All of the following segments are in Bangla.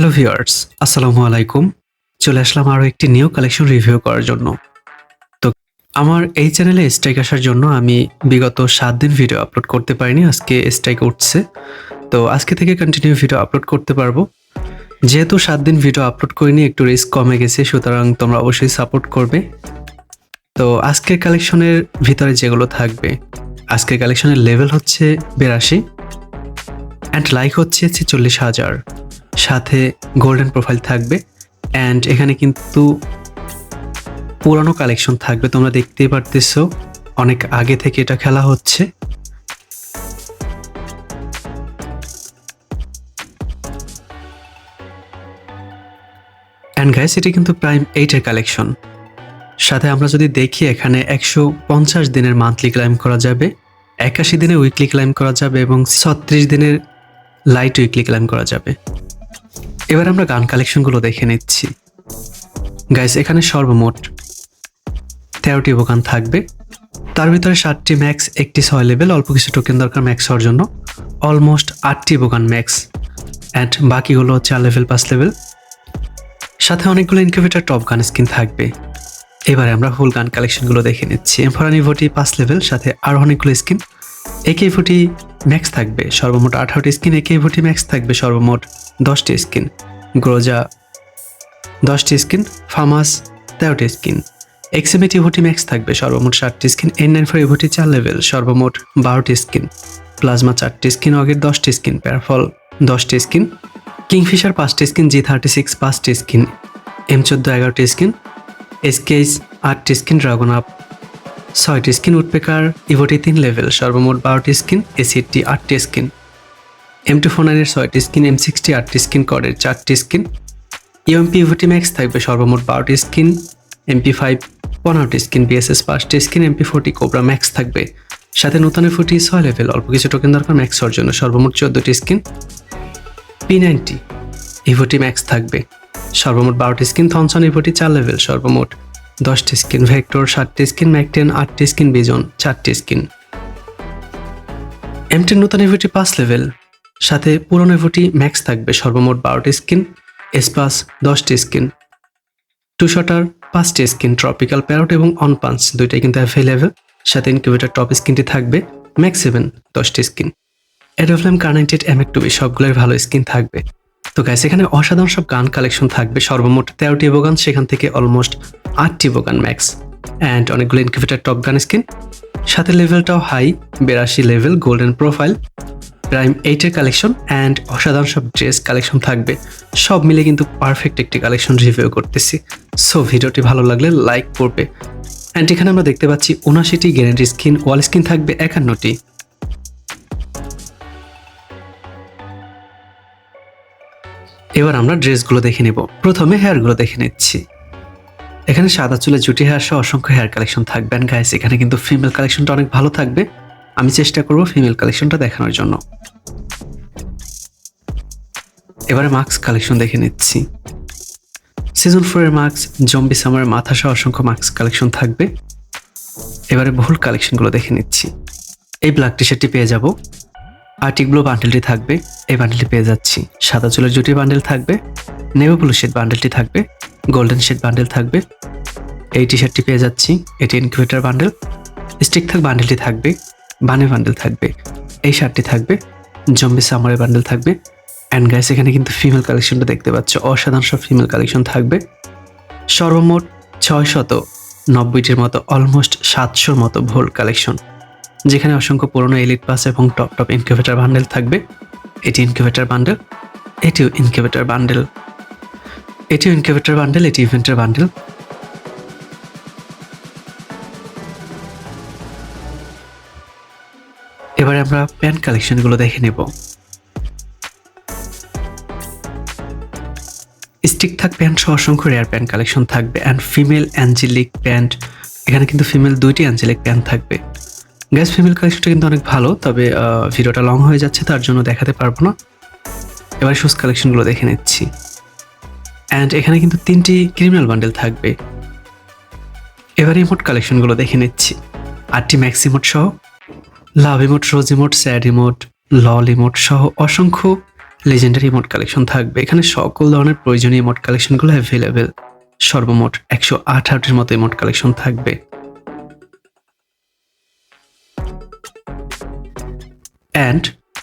হ্যালো ভিউয়ার্স আসসালামু আলাইকুম। চলে আসলাম আরও একটি নিউ কালেকশন রিভিউ করার জন্য। তো আমার এই চ্যানেলে স্ট্রাইক আসার জন্য আমি বিগত সাত দিন ভিডিও আপলোড করতে পারিনি, আজকে স্ট্রাইক উঠছে। তো আজকে থেকে কন্টিনিউ ভিডিও আপলোড করতে পারব। যেহেতু সাত দিন ভিডিও আপলোড করিনি, একটু রিস্ক কমে গেছে, সুতরাং তোমরা অবশ্যই সাপোর্ট করবে। তো আজকের কালেকশনের ভিতরে যেগুলো থাকবে, আজকের কালেকশনের লেভেল হচ্ছে বিরাশি। অ্যান্ড লাইক হচ্ছে ছেচল্লিশ হাজার। সাথে গোল্ডেন প্রোফাইল থাকবে। অ্যান্ড এখানে কিন্তু পুরানো কালেকশন থাকবে। তোমরা দেখতেই পারতেছ, অনেক আগে থেকে এটা খেলা হচ্ছে। অ্যান্ড গাইস এটি কিন্তু প্রাইম এইটের কালেকশন সাথে আমরা যদি দেখি, এখানে একশো পঞ্চাশ দিনের মান্থলি ক্লাইম করা যাবে, একাশি দিনে উইকলি ক্লাইম করা যাবে এবং ছত্রিশ দিনের লাইট উইকলি ক্লাইম করা যাবে। এবার আমরা গান কালেকশনগুলো দেখে নিচ্ছি। গাইস এখানে সর্বমোট তেরোটি বোগান থাকবে। তার ভিতরে সাতটি ম্যাক্স একটি ছয় লেভেল অল্প কিছু টোকেন দরকার ম্যাক্স হওয়ার জন্য। অলমোস্ট আটটি বোগান ম্যাক্স অ্যান্ড বাকিগুলো চার লেভেল পাঁচ লেভেল সাথে অনেকগুলো ইনকিউবেটার টপ গান স্কিন থাকবে। এবারে আমরা ফুল গান কালেকশনগুলো দেখে নিচ্ছি। এমফরানি ভোটি পাঁচ লেভেল সাথে আরও অনেকগুলো স্কিন একে ভোটি ম্যাক্স থাকবে, সর্বমোট আঠারোটি স্কিন একে ভোটি ম্যাক্স থাকবে, সর্বমোট দশটি স্কিন গ্রোজা, দশটি স্কিন ফার্মাস তেরোটি স্কিন। এক্সএমএটি ভোটি ম্যাক্স থাকবে, সর্বমোট ষাটটি স্কিন। এন নাইন ফোর ভোটি চার লেভেল, সর্বমোট বারোটি স্কিন। প্লাজমা চারটি স্কিন, অগের দশটি স্কিন। প্যারাফল, দশটি স্কিন। কিংফিশার পাঁচটি স্কিন, জি থার্টি সিক্স পাঁচটি স্কিন। এম চোদ্দ এগারোটি স্কিন। এসকেইস আটটি স্কিন, ড্রাগন আপ ছয়টি স্কিন, উডপেকার ইভোটি তিন লেভেল, সর্বমোট বারোটি স্কিন। এসিডটি আটটি স্কিন। এম টু ফোর নাইনের ছয়টি স্কিন, এম সিক্সটি আটটি স্কিন, কডের চারটি স্কিন। ইউএমপি ইভোটি ম্যাক্স থাকবে সর্বমোট বারোটি স্কিন এমপি ফাইভ পনেরোটি স্কিন বিএসএস পাঁচটি skin MP forty cobra max থাকবে। সাথে নতুন ফুটি ছয় লেভেল, অল্প কিছু টোকেন দরকার ম্যাক্স হওয়ার জন্য সর্বমোট চোদ্দটি স্কিন। পি নাইনটি ইভোটি ম্যাক্স থাকবে, সর্বমোট বারোটি স্কিন। থনসন ইভোটি চার লেভেল, সর্বমোট দশটি স্কিন। ভেক্টর সাতটি স্কিন, ম্যাকটেন আটটি স্কিন, বিজন চারটি স্কিন। এমটেন নতুন ইভোটি পাঁচ লেভেল সাথে পুরনো ইভোটি ম্যাক্স থাকবে সর্বমোট বারোটি স্কিন, এসপাস দশটি স্কিন, টু শটার পাঁচটি স্কিন, ট্রপিক্যাল প্যারট এবং অন পাঞ্চ দুইটাই কিন্তু অ্যাভেলেবেল সাথে ইনকিউবেটার টপ স্কিনটি থাকবে ম্যাক্স সেভেন দশটি স্কিন। অ্যাডোফ্লেম কানেক্টেড এমএক টুবি সবগুলোর ভালো স্কিন থাকবে। তো গাইস এখানে অসাধারণ সব গান কালেকশন থাকবে, সর্বমোট তেরোটি বোগান, সেখান থেকে অলমোস্ট আটটি বোগান ম্যাক্স। অ্যান্ড অনেকগুলো ইনকিউবেটার টপ গান স্কিন। সাথে লেভেলটাও হাই বেরাশি লেভেল গোল্ডেন প্রোফাইল প্রাইম এইটের কালেকশন অ্যান্ড অসাধারণ সব ড্রেস কালেকশন থাকবে। সব মিলে কিন্তু পারফেক্ট একটি কালেকশন রিভিউ করতেছি। সো ভিডিওটি ভালো লাগলে লাইক করবে। অ্যান্ড এখানে আমরা দেখতে পাচ্ছি উনাশিটি গ্যারেন্টি স্কিন ওয়াল স্কিন থাকবে একান্নটি। এবার আমরা ড্রেসগুলো দেখে নেব। প্রথমে হেয়ারগুলো দেখে নিচ্ছি। এখানে সাদা চুলে জুটি হেয়ার সহ অসংখ্য হেয়ার কালেকশন থাকবে। অ্যান্ড গাইস এখানে কিন্তু ফিমেল কালেকশনটা অনেক ভালো থাকবে। আমি চেষ্টা করব ফিমেল কালেকশনটা দেখানোর জন্য। এবারে মাস্ক কালেকশন দেখে নিচ্ছি। সিজন ফোরের মাস্ক জম্বি সামার মাথা সহ অসংখ্য মাস্ক কালেকশন থাকবে। এবারে বহুল কালেকশনগুলো দেখে নিচ্ছি। এই ব্ল্যাক টি শার্টটি পেয়ে যাব। ব্লু বান্ডেলটি থাকবে। এই বান্ডেলটি পেয়ে যাচ্ছি। সাদা চুলের জুটি বান্ডেল থাকবে। নেভি ব্লু শেড বান্ডেলটি থাকবে। গোল্ডেন শেড বান্ডেল থাকবে। এই টি শার্টটি পেয়ে যাচ্ছি। এটি ইনকিউবেটার বান্ডেল স্টিক থাক বান্ডেলটি থাকবে। বানে বান্ডেল থাকবে, এই শার্টটি থাকবে, জম্বি সামারের বান্ডেল থাকবে অ্যান্ড গাইস এখানে কিন্তু ফিমেল কালেকশনটা দেখতে পাচ্ছ। অসাধারণ সব ফিমেল কালেকশন থাকবে। সর্বমোট ছয় শত নব্বইটির মতো অলমোস্ট সাতশোর মতো ভোল কালেকশন যেখানে অসংখ্য পুরনো এলিট পাস এবং টপ টপ ইনকিউবেটার বান্ডেল থাকবে। এটি ইনকিউবেটার বান্ডেল এটিও ইনকিউবেটার বান্ডেল এটিও ইনকিউবেটার বান্ডেল এটি ইভেন্টের বান্ডেল এবারে আমরা প্যান্ট কালেকশনগুলো দেখে নেব। স্টিক থাক প্যান্ট সহ অসংখ্য রেয়ার প্যান্ট কালেকশন থাকবে অ্যান্ড ফিমেল অ্যাঞ্জেলিক প্যান্ট এখানে কিন্তু ফিমেল দুইটি অ্যাঞ্জেলিক প্যান্ট থাকবে। গ্যাস ফিমেল কালেকশনটা কিন্তু অনেক ভালো, তবে ভিডিওটা লং হয়ে যাচ্ছে, তার জন্য দেখাতে পারব না। এবার শুজ কালেকশনগুলো দেখে নিচ্ছি। অ্যান্ড এখানে কিন্তু তিনটি ক্রিমিনাল বান্ডেল থাকবে। এবার ইমোট কালেকশনগুলো দেখে নিচ্ছি। আটটি ম্যাক্সিমোট সহ। Love emote, rose emote, sad emote, LOL emote সহ অসংখ্য লেজেন্ডারি ইমোট কালেকশন থাকবে। এখানে সকল ধরনের প্রয়োজনীয় ইমোট কালেকশনগুলো অ্যাভেলেবেল সর্বমোট একশো আঠারোটির মতো ইমোট কালেকশন থাকবে। অ্যান্ড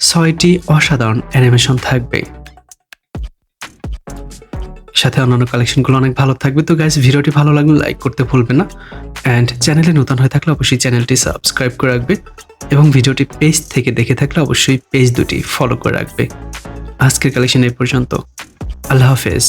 ছয়টি অসাধারণ অ্যানিমেশন থাকবে। সাথে অন্যান্য কালেকশনগুলো অনেক ভালো থাকবে। তো গাইস ভিডিওটি ভালো লাগলে লাইক করতে ভুলবেন না। অ্যান্ড চ্যানেলে নতুন হয়ে থাকলে অবশ্যই চ্যানেলটি সাবস্ক্রাইব করে রাখবে। এবং ভিডিওটি পেজ থেকে দেখে থাকলে অবশ্যই পেজ দুটি ফলো করে রাখবে। আজকের কালেকশন এই পর্যন্ত। আল্লাহ হাফেজ।